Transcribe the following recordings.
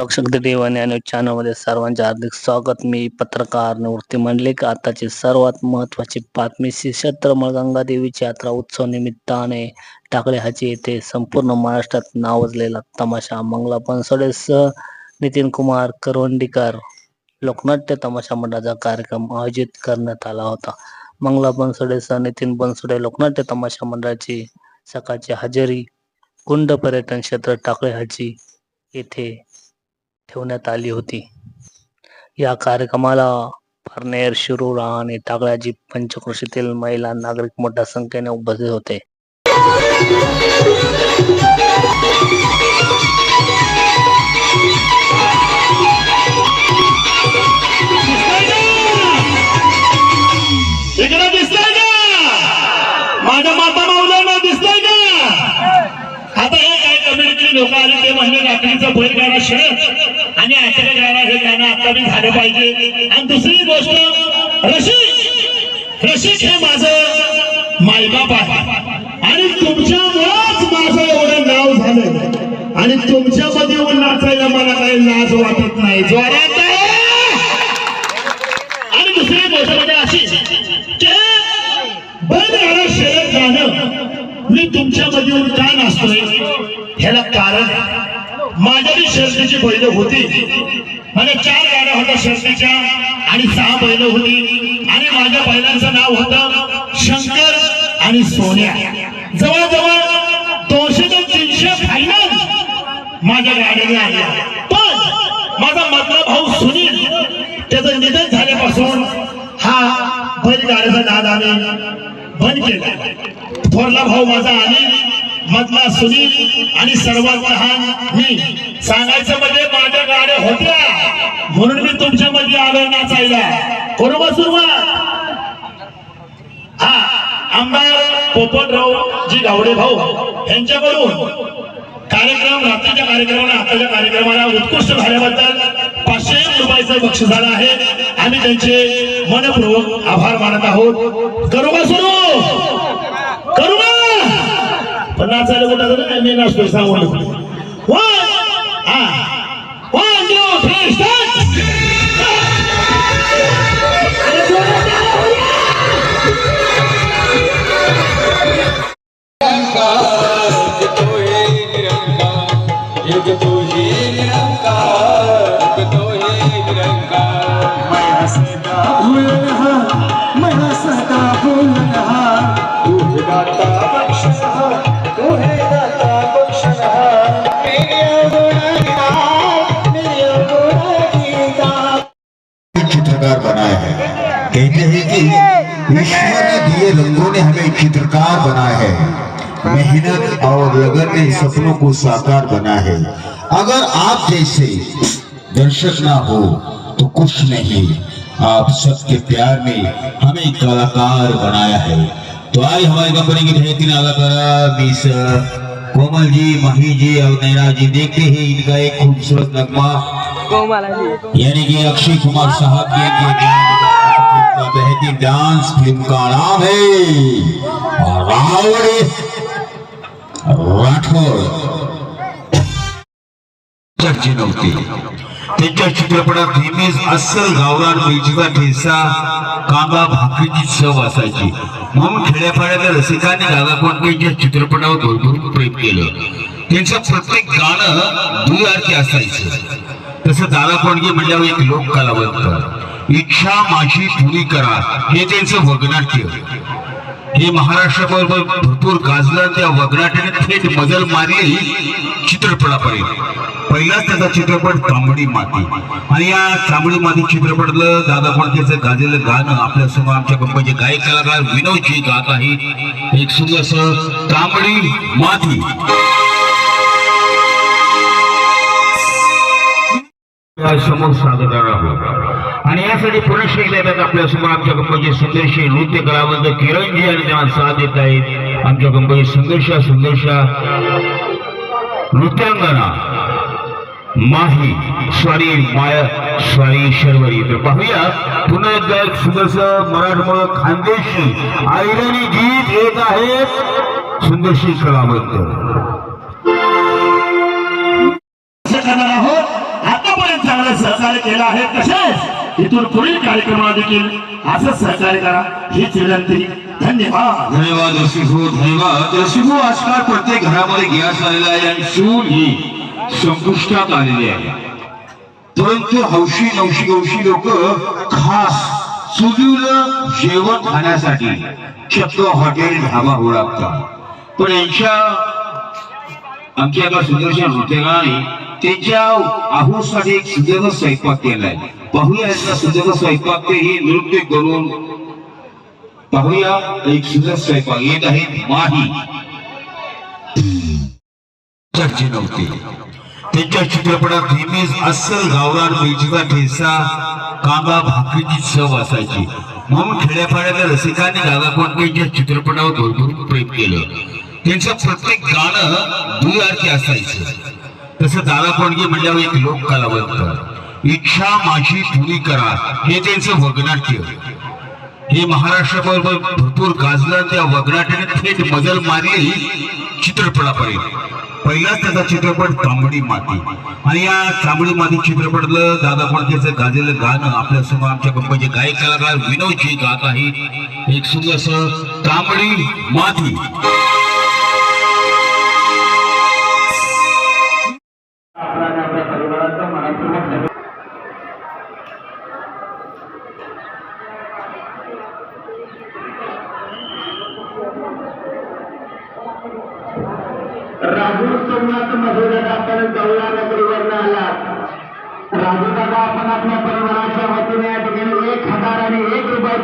रक्षक देवाने आणि चॅनलमध्ये सर्वांचे हार्दिक स्वागत. मी पत्रकार निवृत्ती मंडलिक. आताची सर्वात महत्त्वाची बातमी श्री क्षेत्र गंगा देवीची यात्रा उत्सव निमित्ताने टाकळे हाची येथे संपूर्ण महाराष्ट्रात नावजलेला तमाशा. मंगला बनसोडेसह नितीन कुमार करवंडीकर. लोकनाट्य तमाशा मंडळाचा कार्यक्रम आयोजित करण्यात आला होता. मंगला बनसोडेसह नितीन बनसोडे लोकनाट्य तमाशा मंडळाची सकाळची हजेरी कुंड पर्यटन क्षेत्र टाकळे हाची येथे ठेवण्यात आली होती. या कार्यक्रमाला पारनेर शिरूर आणि तागळाजी पंचक्रोशीतील महिला नागरिक मोठ्या संख्येने उपस्थित होते. माझ्या माता माऊल्यांना दिसतंय का? आता हे काय कम्युनिटी लोक आले ते म्हणले रात्रीचं बैलगाडा शरद आणि आचार्य गाडा हे गाणं आता मी झालं पाहिजे. आणि दुसरी गोष्ट रशीद रशीद हे माझं मायबाप आहे. आणि तुमच्यामुळेच माझं एवढं नाव झालं आणि तुमच्यामध्ये येऊन नाचायला मला काही लाज वाटत नाही. जोरात आणि दुसरी गोष्ट म्हणजे अशी. बंद बैलगाडा शर्यत गाणं. मी तुमच्यामध्ये येऊन का नाचतोय? ह्याला कारण आहे. माझ्या बी शर्यतीची बैल होती. आणि चार गाड्या होत्या शर्दीच्या आणि सहा बैल होती. आणि माझ्या बैलांचं नाव होतं शंकर आणि सोन्या. जवळजवळ दोनशे ते तीनशे फायनल माझ्या गाड्याने आल्या पण माझा मधला भाऊ सुनील त्याचं निधन झाल्यापासून हा बैलगाड्याचा नाद आम्ही बंद केला. थोरला भाऊ माझा अनिल मधला सुनील आणि सर्वात लहान मी. सांगायचं म्हणजे माझ्या गाड्या होत्या. म्हणून मी तुमच्या मध्ये आलो नाचायला बरोबर सुरुवात हा आमदार पोपटराव जी गावडे भाऊ यांच्याकडून कार्यक्रम रात्रीच्या कार्यक्रमाला आताच्या कार्यक्रमाला उत्कृष्ट झाल्याबद्दल पाचशे रुपयाचं बक्षीस झालं आहे. आम्ही त्यांचे मनपूर्वक आभार मानत आहोत. करू का सुरू? पण नाचायला कुठं जातं? मी नसतो सांगू चित्रकार बनाया है। कहते हैं कि ईश्वर ने दिए रंगों ने हमें चित्रकार बनाया है। मेहनत और लगन ने सपनों को साकार बना है। अगर आप जैसे दर्शक ना हो तो कुछ नहीं। आप सबके प्यार ने हमें कलाकार बनाया है। तो आज हमारी कंपनी के तीन अदाकारा कोमल जी माही जी और नैना जी, देखते ही इनका एक खूबसूरत नगमा। यानी कि अक्षय कुमार साहब की के ज्ञान बेहतरीन डांस फिल्म का नाम है रावड़ी राठौर। चर्चे नव्हते त्यांच्या चित्रपटात नेहमीच अस्सल गावरान मिरचीचा ठेसा कांदा भाकरीची चव असायची. म्हणून खेड्यापाड्याच्या रसिकांनी दादा कोंडकेच्या चित्रपटावर भरपूर प्रेम केलं. त्यांचं प्रत्येक गाणं दुयार्थी असायचं. तसं दादा कोंडके म्हणल्यावर एक लोक कलावंत. इच्छा माझी पुरी करा. हे त्यांचं वगनाट्य. हे महाराष्ट्राबरोबर भरपूर गाजलं. आणि त्या वगनाट्याने थेट मजल मारली चित्रपटापर्यंत. पहिलाच त्याचा चित्रपट तांबडी माती. आणि या तांबडी माती चित्रपटातलं दादा कोंडकेचं गाजलेलं गाणं आपल्यासमोर आमच्या कंपनीचे गायक कलाकार विनोदजी गात आहेत. एक सुंदर असं तांबडी माती. समोर सादर आहोत. आणि यासाठी पुनश्च येतात आपल्यासमोर आमच्या कंपनीचे संघर्ष नृत्य कलावंत किरणजी आणि त्यांना साथ देत आहेत. आमच्या कंपनी संघर्ष संघर्ष नृत्यांगना माही स्वारी माया स्वारी शर्वरी. तर पाहूया पुन्हा एकदा एक सुंदरस मराठमोळ खानदेशी आयरणी गीत येत आहेत. सुंदरशी कलावंत. सहकार्य केलं आहे. तसेच इथून पुढील कार्यक्रमाला देखील असंच सहकार्य करा. हीच विनंती. धन्यवाद. धन्यवाद रसिको धन्यवाद. रसिको आजकाल प्रत्येक घरामध्ये गॅस आलेला आहे आणि चूल ही संपुष्टात आलेली आहे. परंतु हौशी नवशी गवशी लोक खास चुलीवर जेवण खाण्यासाठी शक्य हॉटेल ढाबा ओळखतात पण यांच्या आमच्या एका सुदर्शन हृदयाने त्यांच्या आहोसाठी एक सुंदर स्वयंपाक केलाय. पाहूया यांचा सुंदर स्वयंपाक ते ही नृत्य करून. पाहूया एक सुंदर स्वयंपाक. येत आहे माही. चर्चे नव्हते. त्यांच्या चित्रपटात नेहमीच अस्सल गावरान मेजीचा ठेसा कांदा भाकरीची चव असायची. म्हणून खेड्यापाड्यातल्या रसिकांनी दादा कोंडकेच्या चित्रपटावर भरपूर प्रेम केलं. त्यांचं प्रत्येक गाणं दुयार्थी असायचं. तसं दादा कोंडगे म्हणल्यावर एक लोक कलावंत. इच्छा माझी पुरी करा. हे त्यांचं वगनाट्य. हे महाराष्ट्राबरोबर भरपूर गाजलं त्या वगनाट्याने थेट मजल मारली चित्रपटापर्यंत. पहिलाच त्याचा चित्रपट तांबडी माती. आणि या तांबडी माती चित्रपटातलं दादा कोणत्याचं गाजलेलं गाणं आपल्यासमोर आमच्या कंपनीचे गायक कलाकार विनोदजी गात आहे एक सुंदर तांबडी माती. राजू सोमनाथ मधुदादा आपण गौला नगरीवरनं आला राजू दादा आपण आपल्या परिवाराच्या वतीने या ठिकाणी एक हजार आणि एक रुपये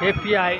हे पी आहे